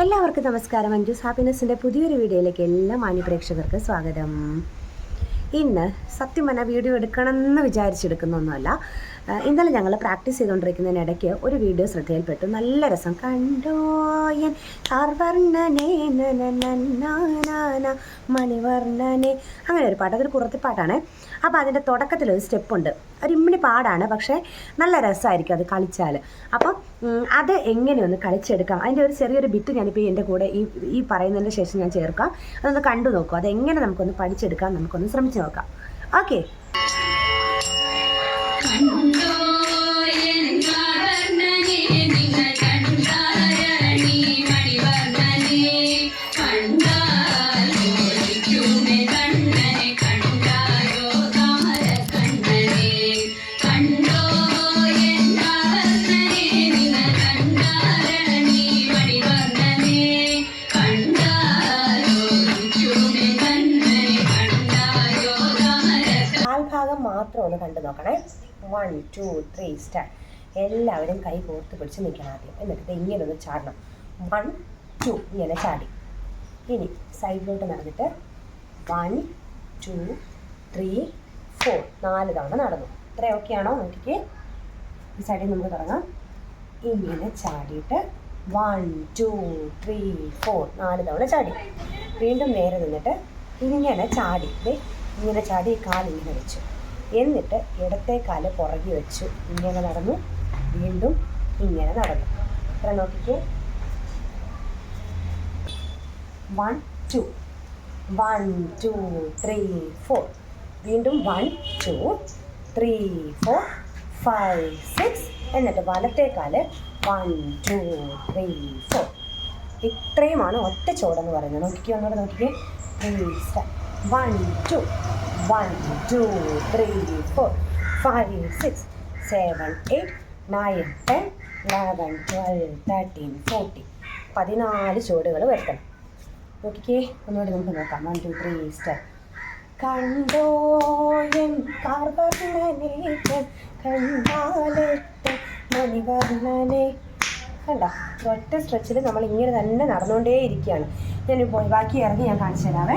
എല്ലാവർക്കും നമസ്കാരം. അഞ്ജുസ് ഹാപ്പിനെസ്സിന്റെ പുതിയൊരു വീഡിയോയിലേക്ക് എല്ലാ മാന്യപ്രേക്ഷകർക്ക് സ്വാഗതം. ഇന്ന് സത്യം പറഞ്ഞാൽ വീഡിയോ എടുക്കണമെന്ന് വിചാരിച്ചെടുക്കുന്നൊന്നുമല്ല. ഇന്നലെ ഞങ്ങൾ പ്രാക്ടീസ് ചെയ്തുകൊണ്ടിരിക്കുന്നതിനിടയ്ക്ക് ഒരു വീഡിയോ ശ്രദ്ധയിൽപ്പെട്ടു. നല്ല രസം. കണ്ടോയൻ മണിവർണനെ. അങ്ങനെ ഒരു പാട്ട്. അതൊരു കുറത്തി പാട്ടാണ്. അപ്പോൾ അതിന്റെ തുടക്കത്തിൽ ഒരു സ്റ്റെപ്പുണ്ട്. ഒരു ഇമ്മിണി പാടാണ് പക്ഷേ നല്ല രസമായിരിക്കും അത് കളിച്ചാൽ അപ്പം അത് എങ്ങനെയൊന്ന് കളിച്ചെടുക്കാം? അതിന്റെ ഒരു ചെറിയൊരു ബിറ്റ് ഞാനിപ്പോൾ എന്റെ കൂടെ ഈ ഈ പറയുന്നതിന് ശേഷം ഞാൻ ചേർക്കാം. അതൊന്ന് കണ്ടു നോക്കും. അതെങ്ങനെ നമുക്കൊന്ന് പഠിച്ചെടുക്കാം നമുക്കൊന്ന് ശ്രമിച്ചു നോക്കാം. ഓക്കെ. കാൽഭാഗം മാത്രം ഒന്ന് കണ്ടു നോക്കണേ. വൺ ടു ത്രീ സ്റ്റാർ എല്ലാവരും കൈ കോർത്ത് പിടിച്ച് നിൽക്കണം ആദ്യം. എന്നിട്ട് ഇങ്ങനെ ഒന്ന് ചാടണം. വൺ ടു ഇങ്ങനെ ചാടി. ഇനി സൈഡിലോട്ട് നടന്നിട്ട് വൺ ടു ത്രീ ഫോർ നാല് തവണ നടന്നു. ഇത്ര ഓക്കെ ആണോ? നോക്കിക്കേ. ഈ സൈഡിൽ നമുക്ക് തുടങ്ങാം. ഇങ്ങനെ ചാടിയിട്ട് വൺ ടു ത്രീ ഫോർ നാല് തവണ ചാടി. വീണ്ടും നേരെ നിന്നിട്ട് ഇങ്ങനെ ചാടി. ഇങ്ങനെ ചാടി കാലിങ്ങനെ വെച്ചു. എന്നിട്ട് ഇടത്തെ കാൽ പുറകെ വെച്ചു. ഇങ്ങനെ നടന്നു. വീണ്ടും ഇങ്ങനെ നടന്നു. ഇത്ര നോക്കിക്കേ. One two one two three four വീണ്ടും one two three four five six എന്നിട്ട് വലത്തെ കാൽ വൺ ടു ത്രീ ഫോർ ഇത്രയുമാണ് ഒറ്റ ചോടെന്ന് പറയുന്നത്. നോക്കിക്കേ ഒന്നുകൂടെ നോക്കിക്കേ. Three one two one two three four five six seven eight nine ten eleven twelve thirteen fourteen പതിനാല് ചുവടുകൾ വരുത്തണം. നോക്കിക്കേ ഒന്നുകൂടി നമുക്ക് നോക്കാം. വൺ ടു ത്രീ സ്റ്റെപ്പ് കണ്ടോ എൻ കാർവർണനെ മണിവർണനെ. കണ്ട? ഒറ്റ സ്ട്രെച്ചിൽ നമ്മൾ ഇങ്ങനെ തന്നെ നടന്നുകൊണ്ടേ ഇരിക്കുകയാണ് ഞാൻ ബാക്കി ഇറങ്ങി ഞാൻ കാണിച്ചു തരാവേ.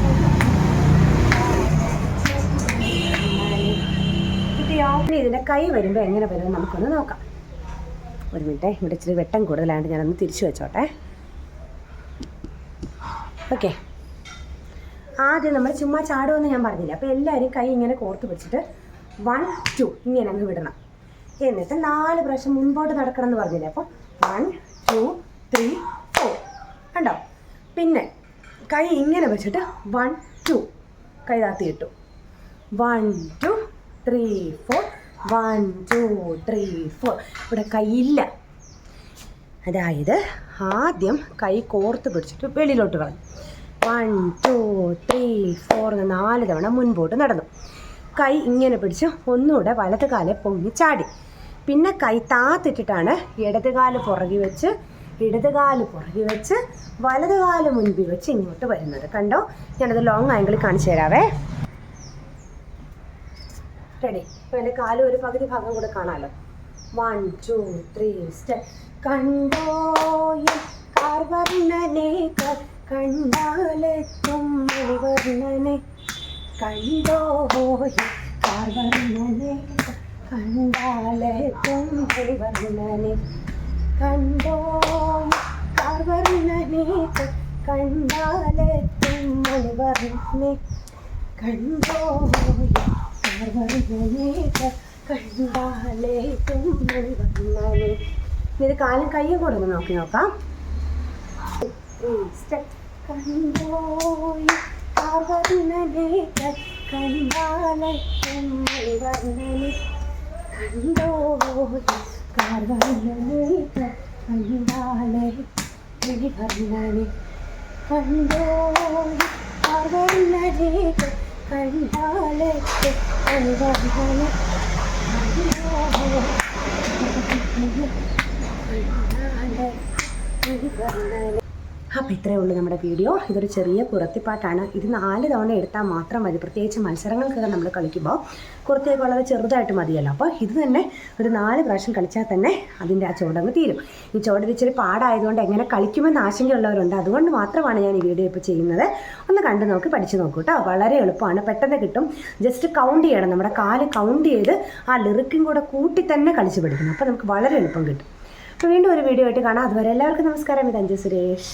ഇനി ഇതിന്റെ കൈ വരുമ്പോൾ എങ്ങനെ വരും നമുക്കൊന്ന് നോക്കാം. ഒരു മിനിറ്റ് ഇവിടെ ഇച്ചിരി വെട്ടം കൂടുതലായിട്ട് ഞാനൊന്ന് തിരിച്ചു വെച്ചോട്ടെ. ഓക്കെ. ആദ്യം നമ്മൾ ചുമ്മാ ചാടുമെന്ന് ഞാൻ പറഞ്ഞില്ല അപ്പോൾ എല്ലാവരും കൈ ഇങ്ങനെ കോർത്ത് പിടിച്ചിട്ട് വൺ ടു ഇങ്ങനെ അങ്ങ് വിടണം. എന്നിട്ട് നാല് പ്രാവശ്യം മുൻപോട്ട് നടക്കണം എന്ന് പറഞ്ഞില്ലേ അപ്പോൾ വൺ ടു ത്രീ ഫോർ കണ്ടോ? പിന്നെ കൈ ഇങ്ങനെ വെച്ചിട്ട് വൺ ടു കൈ താത്തി ഇട്ടു one two three four one two three four ഇവിടെ കൈയില്ല അതായത് ആദ്യം കൈ കോർത്ത് പിടിച്ചിട്ട് വെളിയിലോട്ട് കളഞ്ഞു. വൺ ടു ത്രീ ഫോർ എന്ന് നാല് തവണ മുൻപോട്ട് നടന്നു. കൈ ഇങ്ങനെ പിടിച്ച് ഒന്നുകൂടെ വലത് കാലെ പൊങ്ങി ചാടി. പിന്നെ കൈ താത്തിട്ടിട്ടാണ് ഇടത് കാൽ പുറകി വെച്ച് ഇടത് കാൽ പുറകി വെച്ച് വലത് കാൽ മുൻപിൽ വെച്ച് ഇങ്ങോട്ട് വരുന്നത്. കണ്ടോ? ഞാനത് ലോങ് ആംഗിളിൽ കാണിച്ചു തരാവേ. റെഡി അപ്പോൾ എന്റെ കാൽ ഒരു പകുതി ഭാഗം കൂടെ കാണാമല്ലോ വൺ ടു ത്രീ സ്റ്റെപ്പ് കണ്ടോയ കാർവർണനെ? കണ്ടാലെത്തും മണിവർണനെ കണ്ടോയ കാർവർണനെ? കണ്ടാലെത്തും മണിവർണനെ കണ്ടോയ കാർവർണനെ? കണ്ടാലെത്തും മണിവർണനെ കണ്ടോയ ഇത് കാലും കയ്യും കൂടെ ഒന്ന് നോക്കി നോക്കാം. കണ്ടോ കാർവർണനെ കണ്ടാലേ മണിവർണനെ കണ്ടോളി അവർണരേഖ കണ്ടാലൊക്കെ മണിവർണനെ അപ്പോൾ ഇത്രയേ ഉള്ളൂ നമ്മുടെ വീഡിയോ ഇതൊരു ചെറിയ കുറത്തിപ്പാട്ടാണ്. ഇത് നാല് തവണ എടുത്താൽ മാത്രം മതി. പ്രത്യേകിച്ച് മത്സരങ്ങൾക്കൊക്കെ നമ്മൾ കളിക്കുമ്പോൾ കുറത്തേക്ക് വളരെ ചെറുതായിട്ട് മതിയല്ലോ. അപ്പോൾ ഇത് തന്നെ ഒരു നാല് പ്രാവശ്യം കളിച്ചാൽ തന്നെ അതിന്റെ ആ ചോടങ്ങ് തീരും. ഈ ചുവട് ഇച്ചിരി പാടായതുകൊണ്ട് എങ്ങനെ കളിക്കുമെന്ന് ആശങ്കയുള്ളവരുണ്ട്. അതുകൊണ്ട് മാത്രമാണ് ഞാൻ ഈ വീഡിയോ ഇപ്പോൾ ചെയ്യുന്നത്. ഒന്ന് കണ്ടു നോക്കി പഠിച്ചു നോക്കൂ കേട്ടോ. വളരെ എളുപ്പമാണ്. പെട്ടെന്ന് കിട്ടും. ജസ്റ്റ് കൗണ്ട് ചെയ്യണം. നമ്മുടെ കാൽ കൗണ്ട് ചെയ്ത് ആ ലിറിക്കും കൂടെ കൂട്ടി തന്നെ കളിച്ച് പഠിക്കണം. അപ്പോൾ നമുക്ക് വളരെ എളുപ്പം കിട്ടും. അപ്പോൾ വീണ്ടും ഒരു വീഡിയോ ആയിട്ട് കാണാം. അതുവരെ എല്ലാവർക്കും നമസ്കാരം. ഇത് അഞ്ജു സുരേഷ്.